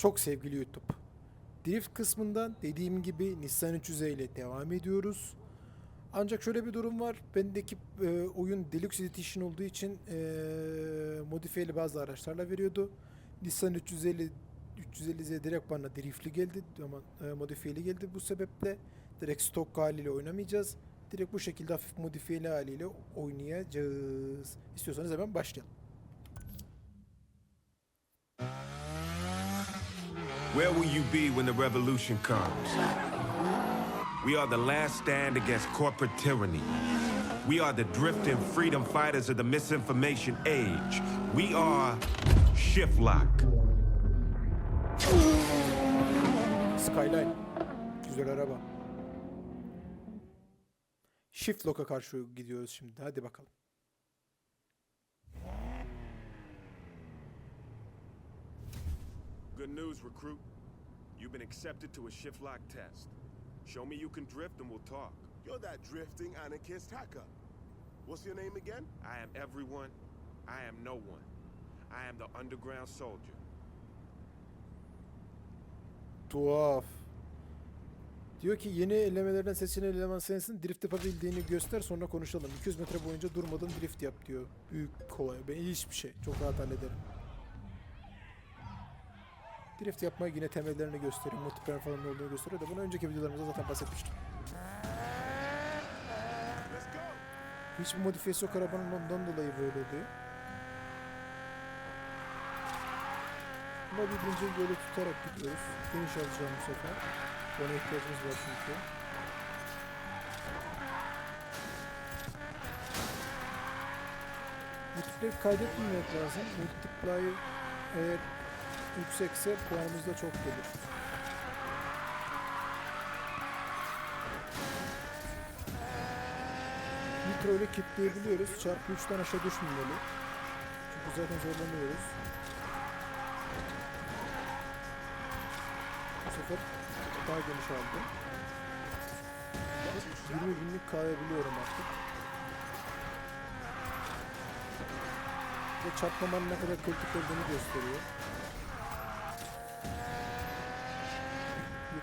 Çok sevgili YouTube. Drift kısmından dediğim gibi Nissan 300 ile devam ediyoruz. Ancak şöyle bir durum var. Bendeki e, oyun Deluxe Edition olduğu için e, modifiyeli bazı araçlarla veriyordu. Nissan 350 350Z direkt bana driftli geldi ama e, modifiyeli geldi. Bu sebeple direkt stok haliyle oynamayacağız. Direkt bu şekilde hafif modifiyeli haliyle oynayacağız. İstiyorsanız hemen başlayalım. Where will you be when the revolution comes? We are the last stand against corporate tyranny. We are the drifting freedom fighters of the misinformation age. We are Shiftlock. Skyline. Güzel araba. Shift Lock'a karşı gidiyoruz şimdi. Hadi bakalım. Good news, recruit. You've been accepted to a Shiftlock test. Show me you can drift and we'll talk. You're that drifting anarchist hacker. What's your name again? I am everyone. I am no one. I am the underground soldier. Tuhaf. Diyor ki yeni elemelerden seçilen eleman sensin. Drift yapabildiğini göster sonra konuşalım. 200 metre boyunca durmadan drift yap diyor. Büyük kolay. Ben hiçbir şey. Çok rahat hallederim. Drift yapmaya yine temellerini gösteriyor. Multiplayer falan olduğunu gösteriyor da bunu önceki videolarımızda zaten bahsetmiştim. Hiçbir modifiyesi yok arabanın ondan dolayı böyle oluyor. Ama bildiğince böyle tutarak gidiyoruz. Geniş alacağım bu sefer. Ona ihtiyacımız var çünkü. Multiplayer kaydetmemek lazım. Multiplayer eğer yüksekse puanımız da çok gelir. Nitro ile kilitleyebiliyoruz. Çarpı 3'ten aşağı düşmemeli. Çünkü zaten zorlanıyoruz. Bu sefer daha geniş aldım. 20 binlik kayabiliyorum artık. Ve çarpmamanın ne kadar kritik olduğunu gösteriyor.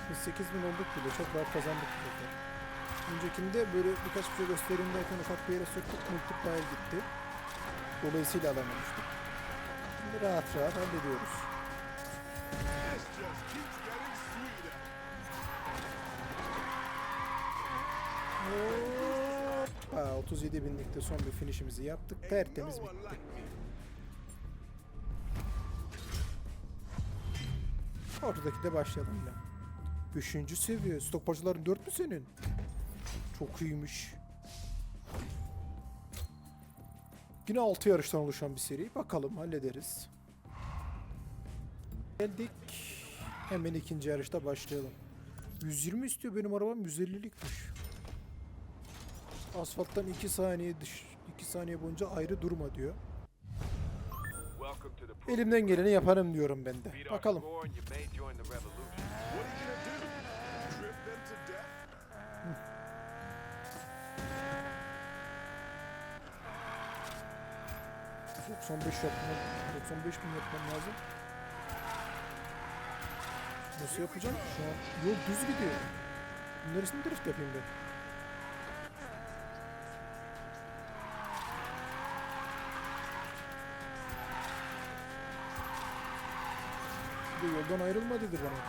78 bin olduk bile. Çok rahat kazandık bu sefer. Öncekinde böyle birkaç bir şey göstereyim ufak bir yere soktuk. Multiplier gitti. Dolayısıyla alamamıştık. Şimdi rahat rahat hallediyoruz. Hoppa 37 binlikte son bir finishimizi yaptık. Tertemiz bitti. Ortadaki de başlayalım yine. Üçüncü seviye. Stok parçaların dört mü senin? Çok iyiymiş. Yine 6 yarıştan oluşan bir seri. Bakalım hallederiz. Geldik. Hemen ikinci yarışta başlayalım. 120 istiyor benim arabam 150'likmiş. Asfalttan 2 saniye dış 2 saniye boyunca ayrı durma diyor. Elimden geleni yaparım diyorum ben de. Bakalım. 95 yapmam, 95 bin yapmam lazım. Nasıl yapacağım? Şu an yol düz gidiyor. Neresini drift yapayım ben? De yoldan ayrılma dedi bana.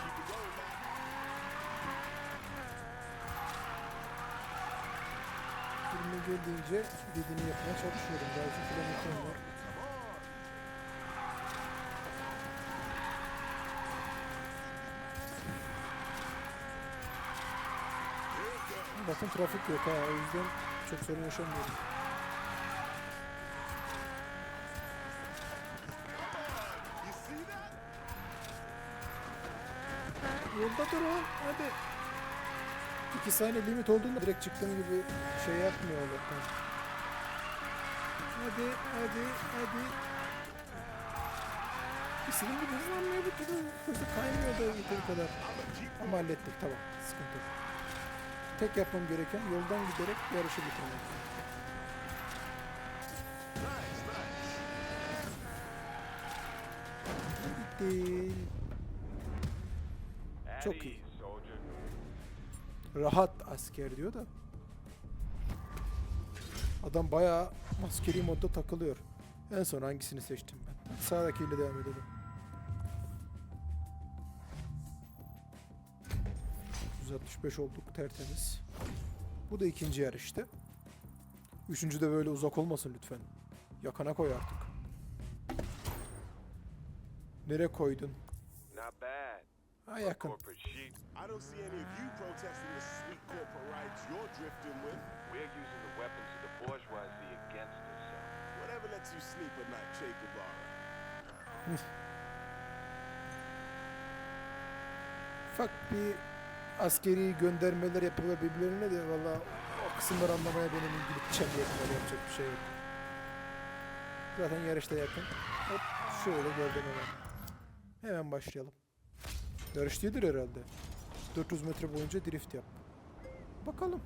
Elimde geldiğince dediğini yapmaya çalışıyorum. 2 kilometrem var. Bakın trafik yok ha o yüzden çok sorun yaşamıyorum. Yolda dur o hadi. 2 saniye limit olduğunda direkt çıktığım gibi şey yapmıyor Allah'tan. Hadi hadi hadi. İstediğim gibi hızlanmıyor bu türlü. Hızlı kaymıyor da yeteri kadar. Ama hallettik tamam sıkıntı yok. Tek yapmam gereken yoldan giderek yarışı bitirmek. Bitti. Çok iyi. Rahat asker diyor da. Adam bayağı askeri modda takılıyor. En son hangisini seçtim ben? Sağdakiyle devam edelim. 165 olduk tertemiz. Bu da ikinci yer işte. Üçüncü de böyle uzak olmasın lütfen. Yakana koy artık. Nereye koydun? Not bad. Ha yakın. I don't see any of you protesting the sweet corporate rights you're drifting with. We're using the weapons of the bourgeoisie against us. Whatever lets you sleep at night, Che Guevara. Ufak bir askeri göndermeler yapıyorlar birbirlerine de valla o kısımları anlamaya benim ilgili çemberler yapacak bir şey yok. Zaten yarışta yakın. Hop şöyle gördüm hemen. Hemen başlayalım. Yarış değildir herhalde. 400 metre boyunca drift yap. Bakalım.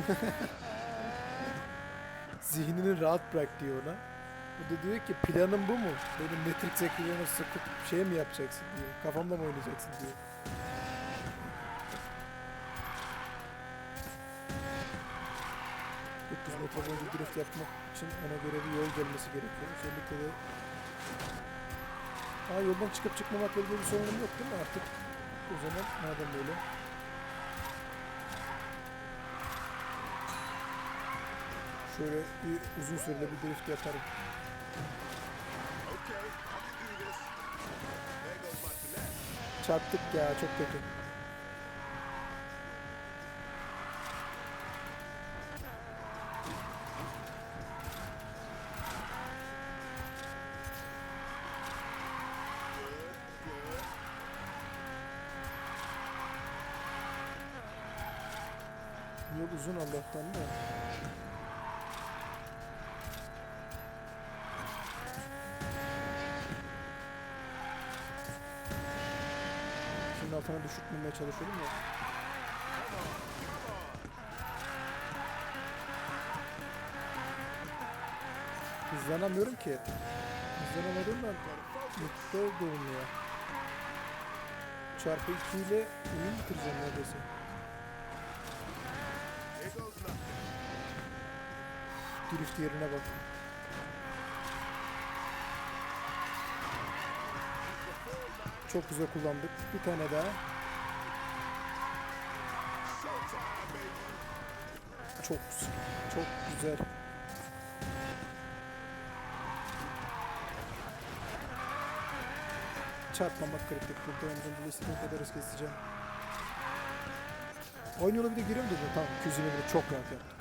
Zihnini rahat bırak diyor ona. O da diyor ki planın bu mu? Benim Matrix ekranına sokup şey mi yapacaksın diyor. Kafamla mı oynayacaksın diyor. ...300 metre boyunca drift yapmak için ona göre bir yol gelmesi gerekiyor. Özellikle de... Aa yoldan çıkıp çıkmamakla ilgili bir sorunum yok değil mi artık? O zaman madem böyle. Şöyle bir uzun süreli bir drift yaparım. Çarptık ya çok kötü. Yol uzun Allah'tan da. Altına düşürtmemeye çalışıyorum ya. Hızlanamıyorum ki. Hızlanamadığımdan mutlu olduğum ya. Çarpı 2 ile oyun bitireceğim neredeyse. Drift yerine bak. Çok güzel kullandık. Bir tane daha. Çok güzel. Çok güzel. Çarpmamak kritik. Burada ömrüm bile istediğim kadar hız keseceğim. Oyun yola bir de giriyorum dedim. Tamam 220 bile çok rahat yaptık.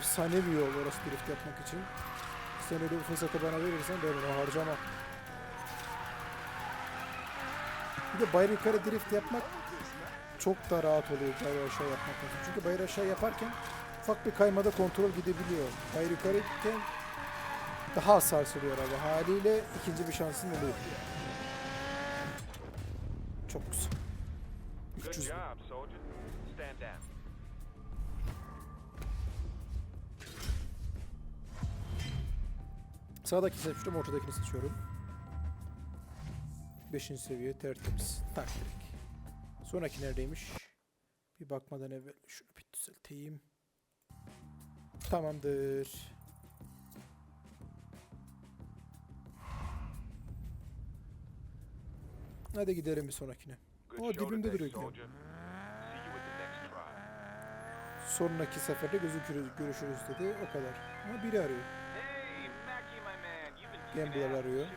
Efsane bir yol orası drift yapmak için. Sen öyle bir fırsatı bana verirsen ben bunu harcamam. Bir de bayır yukarı drift yapmak çok da rahat oluyor bayır aşağı yapmaktan. Çünkü bayır aşağı yaparken ufak bir kaymada kontrol gidebiliyor. Bayır yukarı iken daha az sarsılıyor araba. Haliyle ikinci bir şansın oluyor. Çok güzel. Good 300 bin. job, soldier. Stand down. Sağdaki seçtim, ortadakini seçiyorum. Beşinci seviye tertemiz. Tak direkt. Sonraki neredeymiş? Bir bakmadan evvel şunu bir düzelteyim. Tamamdır. Hadi gidelim bir sonrakine. O dibimde duruyor yine. Sonraki seferde gözükürüz, görüşürüz dedi. O kadar. Ama biri arıyor. Hey, Mackie, my man, you've been Gambler kicking ass. arıyor. Shit block. Good, good, good. Marcus Gambler. That.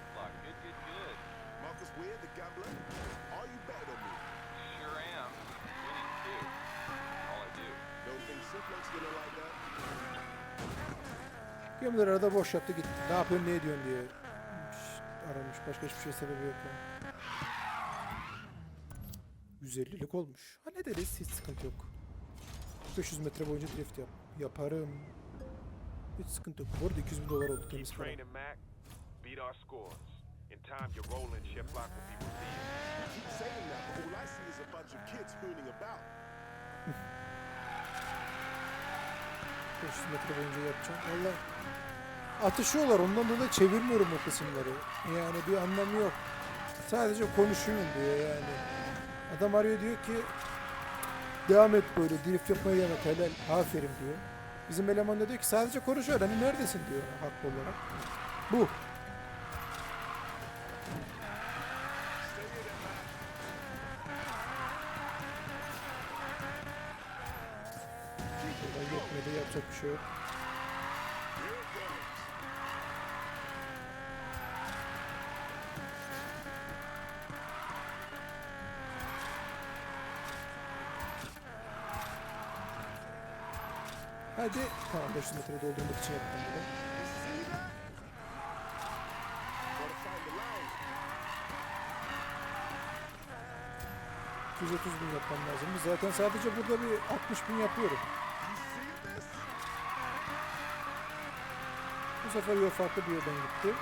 Gömler arada boş yaptı gitti. Ne yapıyorsun ne ediyorsun diye. Aramış. Başka hiçbir şey sebebi yok yani. 150'lik olmuş. Hallederiz. Hiç sıkıntı yok. 500 metre boyunca drift yap. Yaparım. Hiç sıkıntı yok. Bu arada 200 bin dolar oldu temiz para. Beat our scores. In time, your rolling Chiplock will be revealed. You keep saying that, but all I see is a bunch of kids hooning about. 500 metre boyunca yapacağım. Valla atışıyorlar ondan dolayı çevirmiyorum o kısımları. Yani bir anlamı yok. Sadece konuşuyorum diyor yani. Adam arıyor diyor ki devam et böyle drift yapmaya devam et helal aferin diyor. Bizim eleman da diyor ki sadece konuşuyor hani neredesin diyor haklı olarak. Bu. Yapacak bir şey yok. Hadi tamam 500 metre doldurmak için yaptım bunu. You see that? Gotta find the line. 230 bin yapmam lazım. Zaten sadece burada bir 60 bin yapıyorum. Sefer yol farklı bir yerden gitti.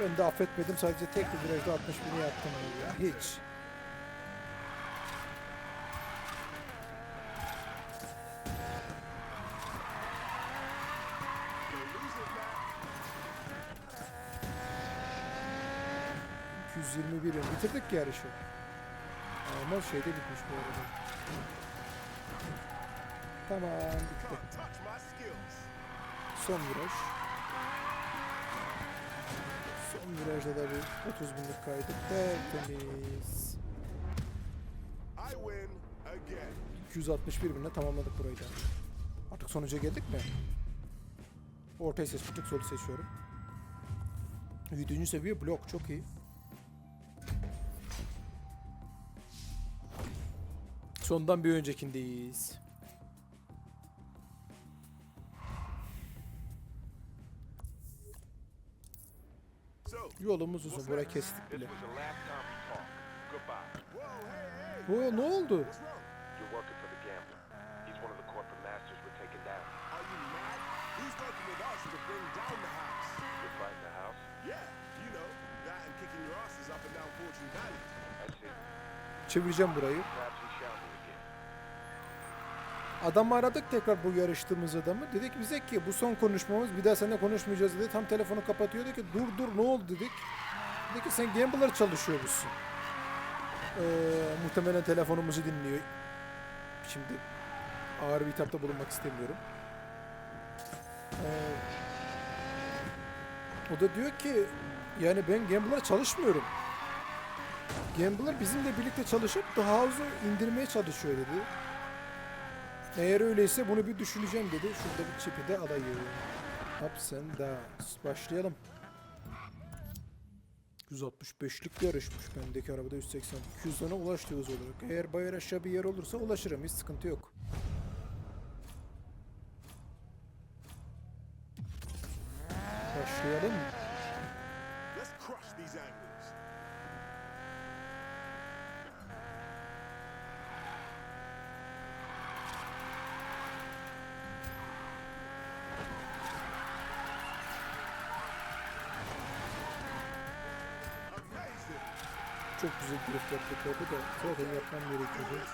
Ben de affetmedim. Sadece tek bir virajda 60 bini yaptım. Ya. Hiç. Don't lose it, Mac. 221 yıl. Bitirdik yarışı. Ama şeyde bitmiş bu arada. Tamam bitti. Son viraj. Virajda da bir 30 binlik kaydık. Tertemiz. I win again. 261 binle tamamladık burayı da. Artık sonuca geldik mi? Ortayı seçmiştik, solu seçiyorum. 7. seviye blok çok iyi. Sondan bir öncekindeyiz. Yolumuz uzun, burayı kestik bile. Bu ne oldu? What's wrong? You're working for the gambler. He's one of the corporate masters we're taking down. Are you mad? He's working with us to bring down the house. You're fighting the house? Yeah, you know, that and kicking your asses up and down Fortune Valley. I see. Çevireceğim burayı. Perhaps we shall meet again. Adamı aradık tekrar bu yarıştığımız adamı. Dedik bize ki bu son konuşmamız bir daha seninle konuşmayacağız dedi. Tam telefonu kapatıyor dedi ki dur dur ne oldu dedik. Dedi ki sen gambler çalışıyormuşsun. Ee, muhtemelen telefonumuzu dinliyor. Şimdi ağır bir hitapta bulunmak istemiyorum. Ee, o da diyor ki yani ben gambler çalışmıyorum. Gambler bizimle birlikte çalışıp daha hızlı indirmeye çalışıyor dedi. Eğer öyleyse bunu bir düşüneceğim dedi. Şurada bir çipi de alayım. Ups and downs. Başlayalım. 165'lik yarışmış. Bendeki arabada 180. 210'a ulaştı hız olarak. Eğer bayır aşağı bir yer olursa ulaşırım. Hiç sıkıntı yok. Çok güzel drift yaptık orada da zaten yapmam gerekiyordu.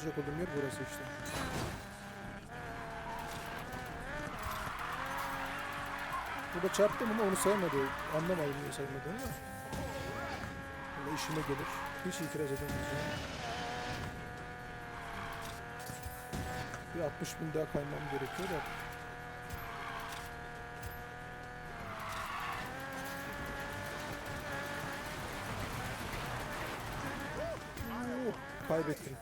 210 ulaşacak olduğum yer burası işte. Burada çarptım ama onu saymadı. Anlamadım niye saymadığını da. Valla işime gelir. Hiç itiraz edemeyeceğim. Bir 60 bin daha kaymam gerekiyor da. Kaybettim.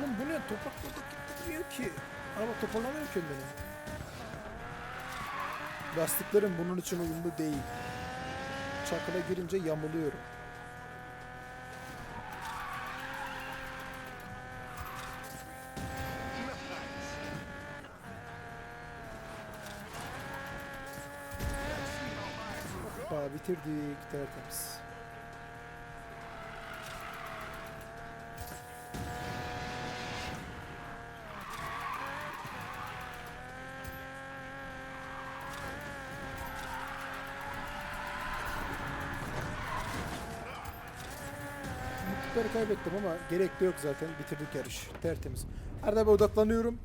Oğlum bu ne? Topak topak gitti diyor ki. Araba toparlamıyor kendini. Lastiklerim bunun için uyumlu değil. Çakıla girince yamuluyorum. Hoppa bitirdik tertemiz. Mutlulukları kaybettim ama gerek de yok zaten. Bitirdik yarış. Tertemiz. Arada bir odaklanıyorum.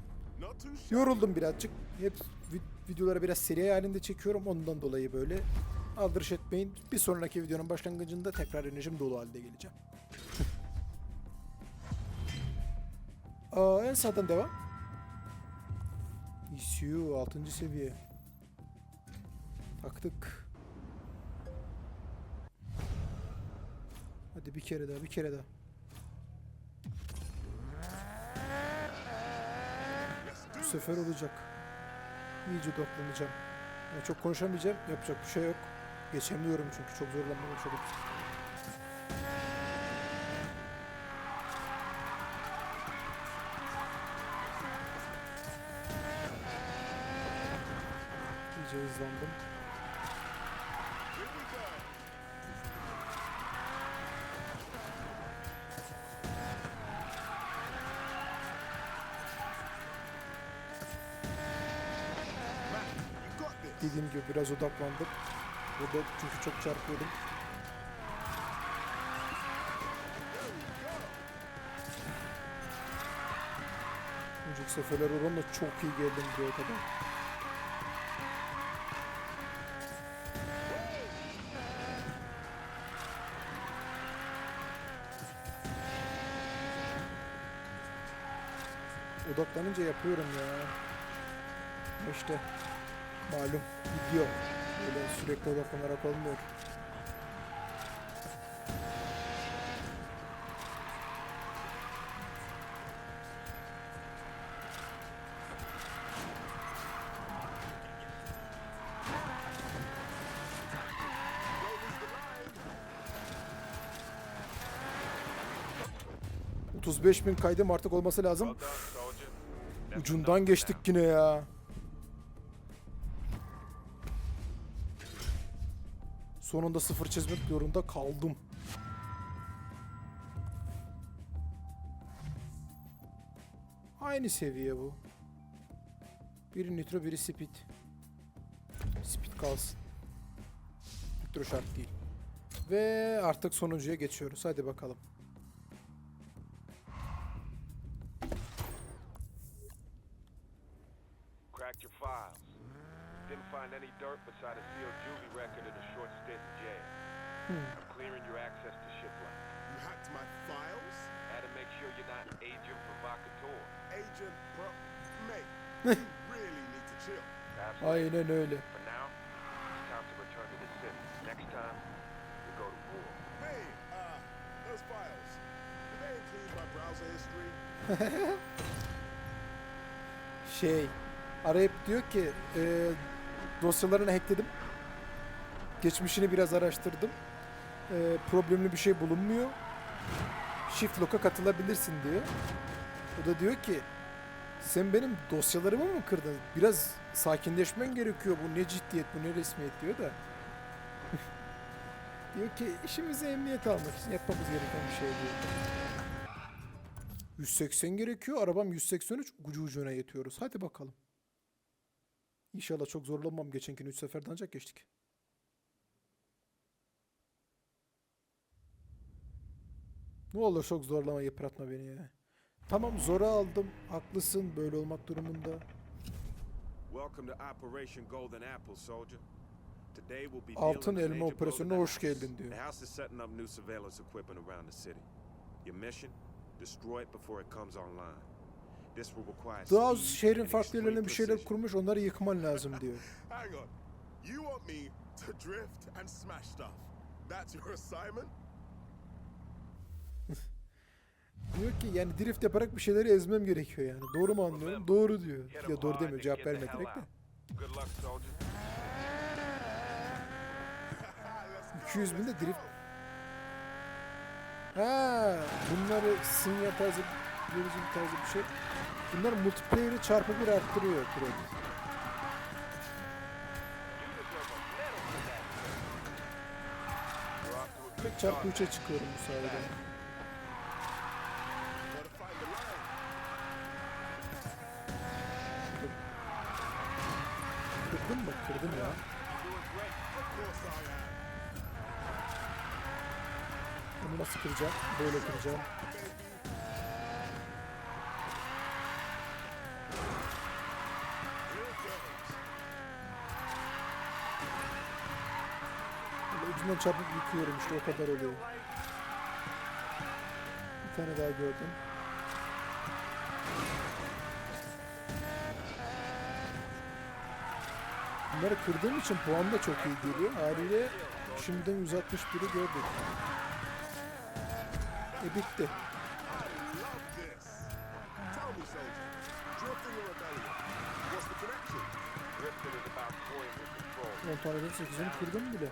Yoruldum birazcık. Hep vi- videoları biraz seri halinde çekiyorum. Ondan dolayı böyle. Aldırış etmeyin. Bir sonraki videonun başlangıcında tekrar enerjim dolu halde geleceğim. Aa, en sağdan devam. ECU 6. seviye. Taktık. Hadi bir kere daha, bir kere daha. Bu sefer olacak. İyice odaklanacağım. Yani çok konuşamayacağım. Yapacak bir şey yok. Geçemiyorum çünkü çok zorlanmaya başladım. İyice hızlandım. Dediğim gibi biraz odaklandım. Burada çünkü çok çarpıyordum. Önceki seferler oranla çok iyi geldim buraya kadar. Odaklanınca yapıyorum ya. İşte malum gidiyor. Böyle sürekli odaklanarak olmuyor. ...35 bin kaydım artık olması lazım. Ucundan geçtik yine ya. Sonunda sıfır çizmek zorunda kaldım. Aynı seviye bu. Biri nitro, biri speed. Speed kalsın. Nitro şart değil. Ve artık sonuncuya geçiyoruz. Hadi bakalım. Browser history? şey arayıp diyor ki e, dosyalarını hackledim. Geçmişini biraz araştırdım. E, problemli bir şey bulunmuyor. Shift lock'a katılabilirsin diyor. O da diyor ki sen benim dosyalarımı mı kırdın? Biraz sakinleşmen gerekiyor. Bu ne ciddiyet, bu ne resmiyet diyor da. diyor ki işimize emniyet almak için yapmamız gereken bir şey diyor. 180 gerekiyor. Arabam 183. Ucu ucuna yetiyoruz. Hadi bakalım. İnşallah çok zorlanmam. Geçenkini 3 seferde ancak geçtik. Ne olur çok zorlama yıpratma beni ya. Tamam zora aldım. Haklısın böyle olmak durumunda. Welcome to Operation Golden Apple, soldier. Today we'll be Altın elma operasyonuna hoş geldin diyor. The house is setting up new surveillance equipment around the city. Your mission? Destroy it before it comes online. This will require Daha speed şehrin farklı yerlerine bir şeyler kurmuş. Onları yıkman lazım diyor. Hang on. You want me to drift and smash stuff? That's your assignment? Diyor ki yani drift yaparak bir şeyleri ezmem gerekiyor yani. Doğru mu anlıyorum? Doğru diyor. Ya doğru demiyor. Cevap get the verme hell direkt de. out. Good luck, soldier. 200 bin de drift. Ha, bunları sinyal tarzı bir tarzı bir şey. Bunlar multiplayer'ı çarpı bir arttırıyor. Ve çarpı 3'e çıkıyorum bu sayede. Gotta find the line. Kırdın mı? Kırdım ya. Onu nasıl kıracağım? Böyle kıracağım. Ucundan çarpıp yıkıyorum işte o kadar oluyor. Bir tane daha gördüm. Bunları kırdığım için puan da çok iyi geliyor. Haliyle şimdiden 161'i gördük. E bitti. 10 taneden 8'ini kırdım bile.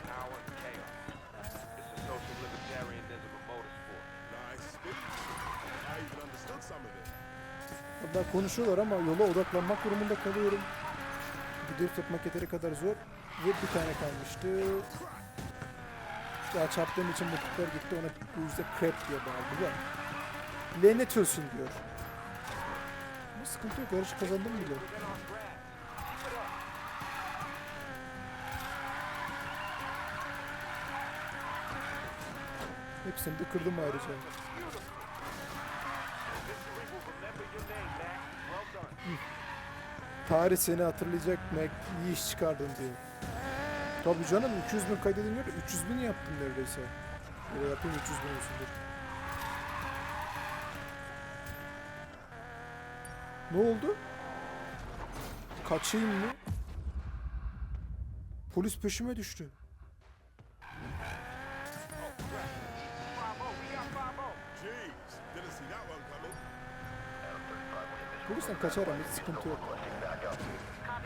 Hatta konuşuyorlar ama yola odaklanmak durumunda kalıyorum. Bu drift yeteri kadar zor. Ve bir tane kalmıştı. Ya çarptığım için mutluluklar gitti ona bu yüzden crap diye bağırdılar. Lanet olsun diyor. Ama sıkıntı yok yarışı kazandım bile. Hepsini de kırdım ayrıca. Tarih seni hatırlayacak Mac iyi iş çıkardın diyor. Tabii canım 200 bin kaydedilmiyor da 300 bin yaptım neredeyse. Böyle yapayım 300 bin olsun dur. Ne oldu? Kaçayım mı? Polis peşime düştü. Polisten kaçarım hiç sıkıntı yok. Copy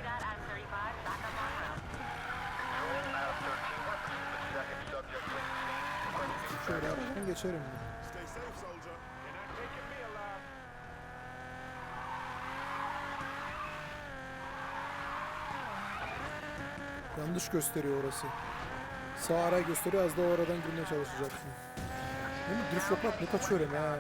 that, Adam 35, back up on route. Şöyle aradan geçerim. ben. Stay safe, soldier. You're not taking me alive. Yanlış gösteriyor orası. Sağ ara gösteriyor az da o aradan girmeye çalışacaksın. Değil mi? Drift yapmak ne kaçıyorum ha.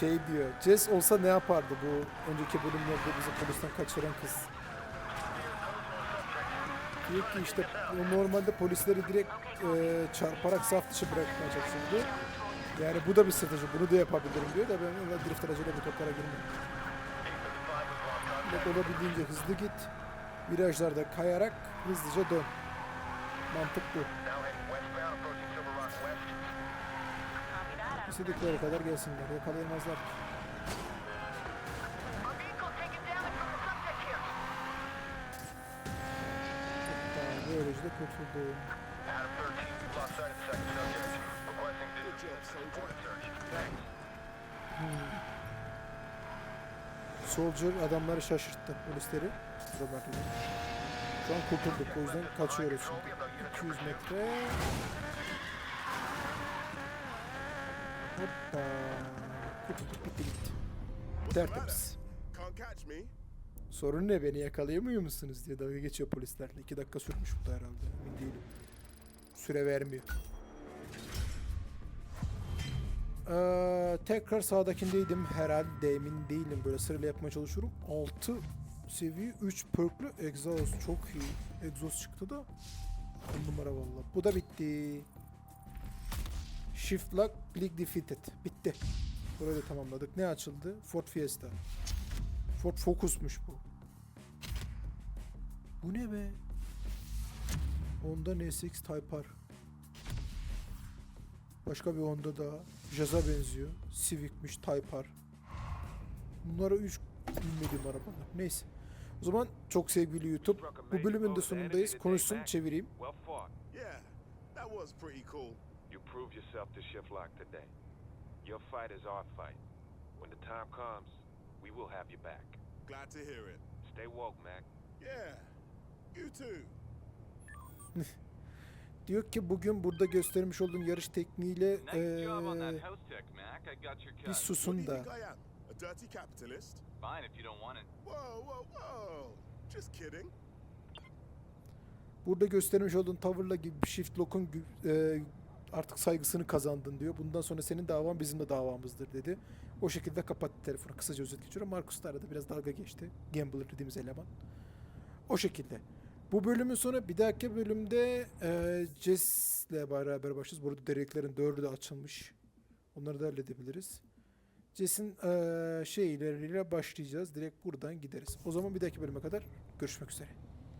Şey diyor. Jess olsa ne yapardı bu önceki bölümlerde bizi polisten kaçıran kız? Diyor ki işte normalde polisleri direkt e, çarparak saf dışı bırakmaya çalışıyordu. Yani bu da bir strateji. Bunu da yapabilirim diyor da ben öyle drift aracıyla bu toplara girmem. Direkt olabildiğince hızlı git. Virajlarda kayarak hızlıca dön. Mantık bu. İstedikleri kadar gelsinler. Yakalayamazlar. Böylece de kurtuldu. Job, soldier. Adamları şaşırttı polisleri. Şu an kurtulduk o yüzden kaçıyoruz şimdi. 200 metre. Hoppa. Bitti gitti. Tertemiz. Sorun ne beni yakalayamıyor musunuz diye dalga geçiyor polislerle. 2 dakika sürmüş bu da herhalde emin değilim. Süre vermiyor. Ee, tekrar sağdakindeydim herhalde emin değilim böyle sırayla yapmaya çalışıyorum. 6 seviye 3 perklü egzoz çok iyi. Egzoz çıktı da 10 numara valla. Bu da bitti. Shift lock league defeated. Bitti. Burayı da tamamladık. Ne açıldı? Ford Fiesta. Ford Focus'muş bu. Bu ne be? Honda NSX Type R. Başka bir Honda daha. Jazz'a benziyor. Civic'miş Type R. Bunlara 3 bilmediğim arabalar. Neyse. O zaman çok sevgili YouTube. Bu bölümün de sonundayız. Konuşsun çevireyim. Well fought. Yeah. That was pretty cool. You proved yourself to Shiftlock today. Your fight is our fight. When the time comes, we will have you back. Glad to hear it. Stay woke, Mac. Yeah. You too. Diyor ki bugün burada göstermiş olduğum yarış tekniğiyle your bir susun da. Dirty capitalist? Fine if you don't want it. Whoa, whoa, whoa. Just kidding. Burada göstermiş olduğun tavırla gibi bir shift lock'un eee, artık saygısını kazandın diyor. Bundan sonra senin davan bizim de davamızdır dedi. O şekilde kapattı telefonu. Kısaca özet geçiyorum. Marcus da arada biraz dalga geçti. Gambler dediğimiz eleman. O şekilde. Bu bölümün sonra bir dahaki bölümde eee Jess'le beraber başlayacağız. Burada direklerin dördü de açılmış. Onları da halledebiliriz. Jess'in eee şeyleriyle başlayacağız. Direkt buradan gideriz. O zaman bir dahaki bölüme kadar görüşmek üzere.